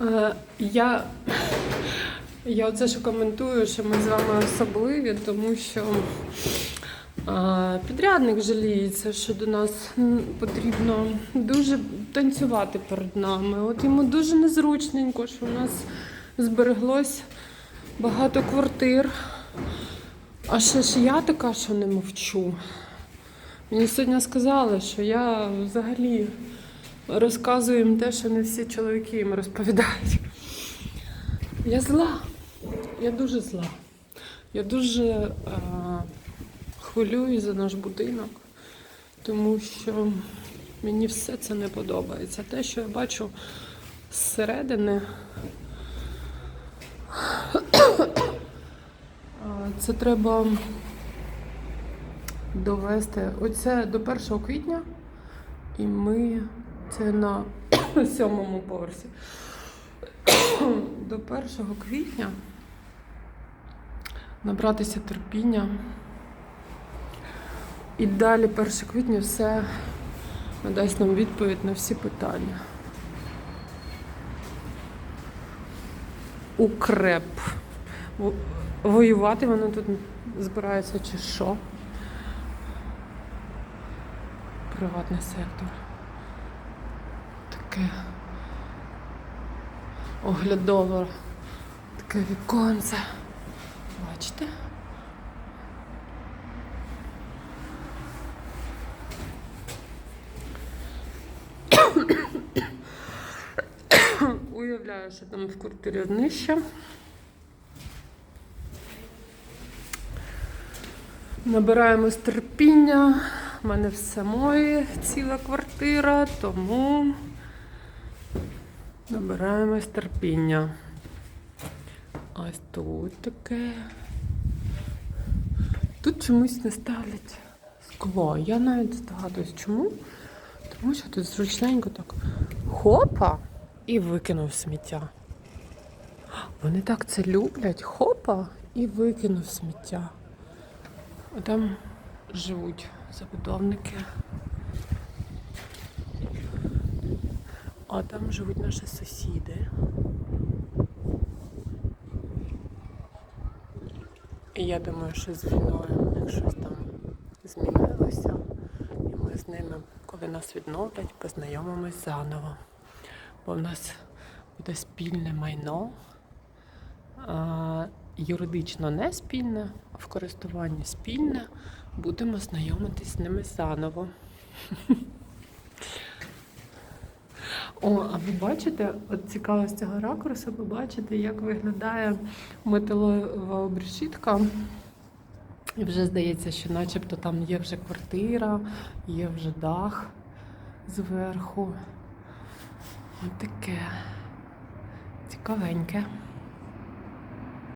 Е, Я, я оце що коментую, що ми з вами особливі, тому що підрядник жаліється, що до нас потрібно дуже танцювати перед нами. От йому дуже незручненько, що у нас збереглось багато квартир. А ще ж я така, що не мовчу. Мені сьогодні сказали, що я взагалі розказую їм те, що не всі чоловіки їм розповідають. Я зла. Я дуже зла. Я дуже е, хвилююсь за наш будинок, тому що мені все це не подобається. Те, що я бачу зсередини, е, це треба довести. Оце до 1 квітня, і ми це на сьомому поверсі. До 1 квітня набратися терпіння. І далі 1 квітня все надасть нам відповідь на всі питання. Укреп. Воювати вони тут збираються чи що? Приватний сектор. Таке оглядове, таке віконце. Бачите? Уявляю, що там в квартирі днище. Набираємось терпіння. У мене в самої ціла квартира, тому набираємось терпіння. Ось тут таке. Тут чомусь не ставлять скло. Я навіть здогадуюсь, чому. Тому що тут зручненько так хопа і викинув сміття. Вони так це люблять. Хопа і викинув сміття. А там живуть забудовники. А там живуть наші сусіди. І я думаю, що з війною них щось там змінилося. І ми з ними, коли нас відновлять, познайомимось заново. Бо в нас буде спільне майно. А, юридично не спільне, а в користуванні спільне. Будемо знайомитись з ними заново. О, а ви бачите, от цікаво з цього ракурсу, ви бачите, як виглядає металова обрешітка. І вже здається, що начебто там є вже квартира, є вже дах зверху. Ось таке цікавеньке.